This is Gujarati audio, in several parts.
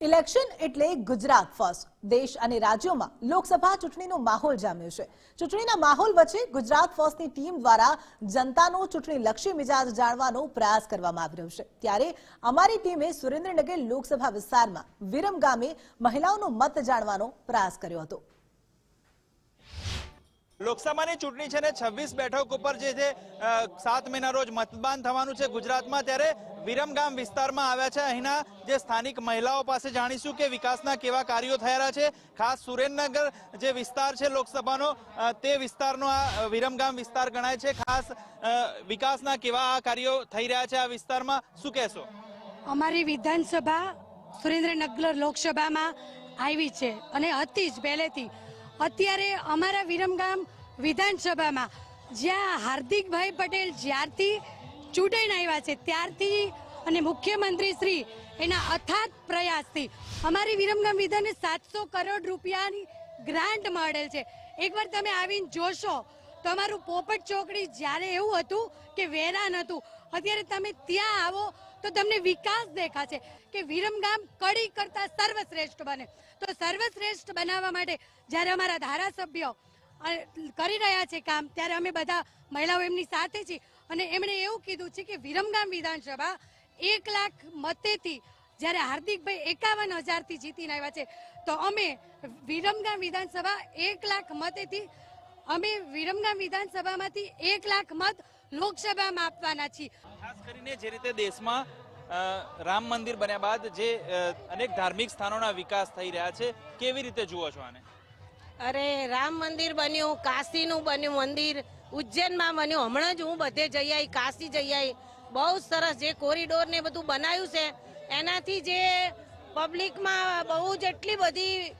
ઇલેક્શન એટલે ગુજરાત ફર્સ્ટ. દેશ અને રાજ્યોમાં લોકસભા ચૂંટણીનો માહોલ જામ્યો છે. ચૂંટણીના માહોલ વચ્ચે ગુજરાત ફર્સ્ટની ટીમ દ્વારા જનતાનો ચૂંટણી લક્ષી મિજાજ જાણવાનો પ્રયાસ કરવામાં આવી રહ્યો છે. ત્યારે અમારી ટીમે સુરેન્દ્રનગર લોકસભા વિસ્તારમાં વિરમ ગામે મહિલાઓનો મત જાણવાનો પ્રયાસ કર્યો હતો. લોકસભાની ચૂંટણી છે ને છવ્વીસ બેઠક ઉપર જે છે સાત મહિના રોજ મતદાન થવાનું છે ગુજરાતમાં, ત્યારે વિરમગામ વિસ્તારમાં આવ્યા છે. અહીંના જે સ્થાનિક મહિલાઓ પાસે જાણીશું કે વિકાસના કેવા કાર્યો થયા છે. ખાસ સુરેન્દ્રનગર જે વિસ્તાર છે લોકસભાનો તે વિસ્તારનો આ વિરમગામ વિસ્તાર ગણાય છે. ખાસ વિકાસના કેવા આ કાર્યો થઈ રહ્યા છે આ વિસ્તારમાં? શું કહેશો? અમારી વિધાનસભા સુરેન્દ્રનગર લોકસભામાં આવી છે અને હતી જ પહેલેથી. અત્યારે અમારા વિરમગામ વિધાનસભામાં. જ્યાં હાર્દિકભાઈ પટેલ જ્યારથી ચૂંટાઈને આવ્યા છે, ત્યારથી અને મુખ્યમંત્રી શ્રી એના અથાત પ્રયાસથી. અમારી વિરમગામ વિધાને સાતસો કરોડ રૂપિયાની ગ્રાન્ટ મળેલ છે. એકવાર તમે આવીને જોશો તો અમારું પોપટ ચોકડી જ્યારે એવું હતું કે વેરાન હતું, અત્યારે તમે ત્યાં આવો તો તમને વિકાસ દેખાશે કે વિરમગામ કડી કરતાં સર્વશ્રેષ્ઠ બને. તો સર્વશ્રેષ્ઠ બનાવવા માટે જ્યારે અમારા ધારાસભ્યો કરી રહ્યા છે કામ. ત્યારે અમે બધા મહિલાઓ એમની સાથે છીએ. અને એમણે એવું કીધું છે કે વિરમગામ વિધાનસભા એક લાખ મતેથી જ્યારે હાર્દિકભાઈ એકાવન હજારથી જીતીને આવ્યા છે, તો અમે વિરમગામ વિધાનસભા એક લાખ મતેથી, અમે વિરમગામ વિધાનસભામાંથી એક લાખ મત લોકસભામાં આપવાના છીએ. ખાસ કરીને જે રીતે દેશમાં રામ મંદિર બન્યા બાદ જે અનેક ધાર્મિક સ્થાનોના વિકાસ થઈ રહ્યા છે, કેવી રીતે જુઓ છો આને? અરે, રામ મંદિર બન્યું, કાશીનું બન્યું મંદિર. ઉજ્જૈનમાં બન્યું. હમણાં જ હું બધે જઈ આવી કાશી જઈ આવી બહુ સરસ જે કોરિડોર ને બધું બનાવ્યું છે. એનાથી જે પબ્લિકમાં બહુ જ એટલી બધી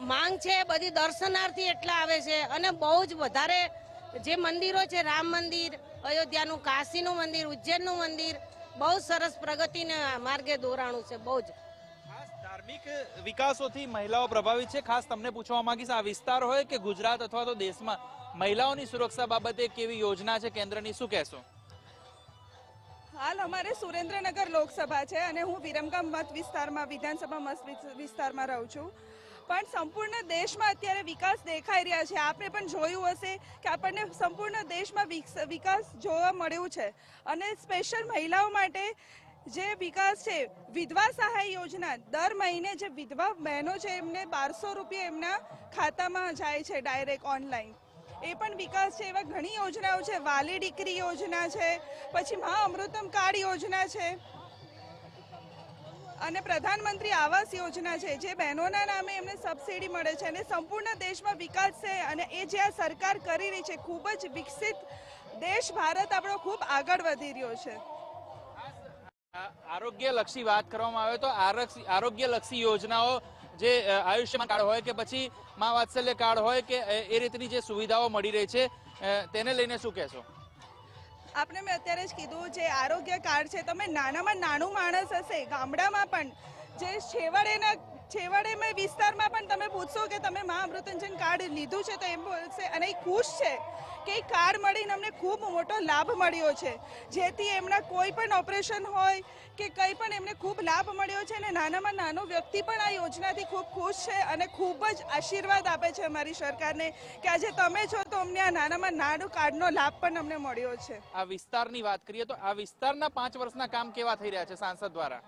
માંગ છે, બધી દર્શનાર્થી એટલા આવે છે. અને બહુ જ વધારે જે મંદિરો છે, રામ મંદિર, અયોધ્યાનું, કાશીનું મંદિર, ઉજ્જૈનનું મંદિર, બહુ સરસ પ્રગતિના માર્ગે દોરાણું છે, બહુ જ. ધાર્મિક વિકાસોથી મહિલાઓ પ્રભાવિત છે. ખાસ તમને પૂછવા માંગીશ, આ વિસ્તાર હોય કે ગુજરાત અથવા તો દેશમાં, મહિલાઓની સુરક્ષા બાબતે કેવી યોજના છે? કેન્દ્રની શું કહેશો? હાલ અમારે સુરેન્દ્રનગર લોકસભા છે અને હું વિરમગામ મત વિસ્તારમાં, વિધાનસભા મત વિસ્તારમાં રહું છું. પણ સંપૂર્ણ દેશમાં અત્યારે વિકાસ દેખાઈ રહ્યા છે. આપણે પણ જોયું હશે કે આપણને સંપૂર્ણ દેશમાં વિકાસ જોવા મળ્યું છે. અને સ્પેશિયલ મહિલાઓ માટે જે વિકાસ છે, વિધવા સહાય યોજના, દર મહિને જે વિધવા બહેનો છે, એમને બારસો રૂપિયા એમના ખાતામાં જાય છે ડાયરેક્ટ ઓનલાઈન. એ પણ વિકાસ છે, એવા ઘણી યોજનાઓ છે. વાલી દીકરી યોજના છે, પછી મહા અમૃતમ કાર્ડ યોજના છે. અને પ્રધાનમંત્રી આવાસ યોજના છે, જે બહેનોના નામે એમને સબસિડી મળે છે અને સંપૂર્ણ દેશમાં વિકાસ છે અને એ જે આ સરકાર કરી રહી છે, ખૂબ જ વિકસિત દેશ ભારત આપણો ખૂબ આગળ વધી રહ્યો છે. આરોગ્ય લક્ષી વાત કરવામાં આવે તો આરોગ્ય લક્ષી યોજનાઓ જે આયુષ્યમાન કાર્ડ હોય કે પછી મા વાત્સલ્ય કાર્ડ હોય કે એ રીતની જે સુવિધાઓ મળી રહી છે તેને લઈને શું કહેશો? આપણે મેં અત્યારે જ કીધું જે આરોગ્ય કાર્ડ છે, તમે નાનામાં નાનું માણસ હશે, ગામડામાં પણ જે છેવાડેના છેવાડેમાં વિસ્તારમાં પણ તમે પૂછશો કે તમે મા કાર્ડ લીધું છે તો એમ બોલશે અને એ ખુશ છે કે એ કાર્ડ મળીને અમને ખૂબ મોટો લાભ મળ્યો છે. જેથી એમના કોઈ પણ ઓપરેશન હોય કે કંઈ પણ એમને ખૂબ લાભ મળ્યો છે અને નાનામાં નાનો વ્યક્તિ પણ આ યોજનાથી ખૂબ ખુશ છે અને ખૂબ જ આશીર્વાદ આપે છે અમારી સરકારને કે આજે તમે છો તો અમને આ નાનામાં નાનો કાર્ડનો લાભ પણ અમને મળ્યો છે. આ વિસ્તારની વાત કરીએ તો આ વિસ્તારના પાંચ વર્ષના કામ કેવા થઈ રહ્યા છે સાંસદ દ્વારા?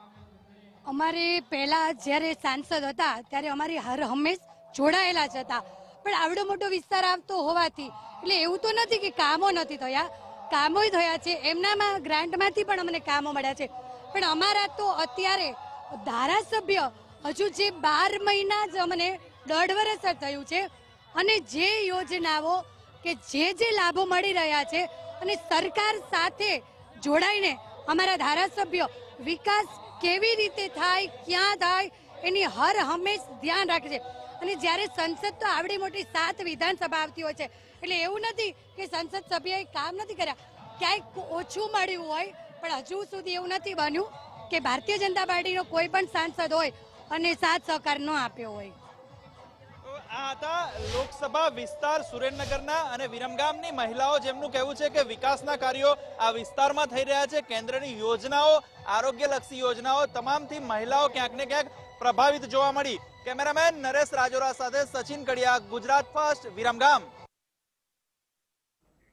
અમારે પહેલા જ્યારે સાંસદ હતા, ત્યારે અમારી હર હંમેશ જોડાયેલા જ હતા. પણ આવડો મોટો વિસ્તાર આવતો હોવાથી, એટલે એવું તો નથી કે કામો નથી થયા. કામો થયા છે. એમનામાં ગ્રાન્ટમાંથી પણ અમને કામો મળ્યા છે. પણ અમારા તો અત્યારે ધારાસભ્ય હજુ જે બાર મહિના જ અમને દોઢ વર્ષ જ થયું છે અને જે યોજનાઓ કે જે જે લાભો મળી રહ્યા છે અને સરકાર સાથે જોડાઈને અમારા ધારાસભ્યો વિકાસ કેવી રીતે થાય, ક્યાં થાય, એની હર હંમેશ ધ્યાન રાખે છે અને જ્યારે સંસદ તો આવડી મોટી સાત વિધાનસભા આવતી હોય છે, એટલે એવું નથી કે સંસદ સભ્યએ કામ નથી કર્યા. ક્યાંય ઓછું મળ્યું હોય, પણ હજુ સુધી એવું નથી બન્યું કે ભારતીય જનતા પાર્ટીનો કોઈ પણ સાંસદ હોય અને સાથ સહકાર ન આપ્યો હોય. આ હતા લોકસભા વિસ્તાર સુરેન્દ્રનગરના અને વિરમગામની મહિલાઓ જેમનું કહેવું છે કે વિકાસના કાર્યો આ વિસ્તારમાં થઈ રહ્યા છે. કેન્દ્રની યોજનાઓ, આરોગ્યલક્ષી યોજનાઓ તમામથી મહિલાઓ ક્યાંક ને ક્યાંક પ્રભાવિત જોવા મળી. કેમેરામેન નરેશ રાજોરા સાથે સચિન કડિયા, ગુજરાત ફર્સ્ટ, વિરમગામ.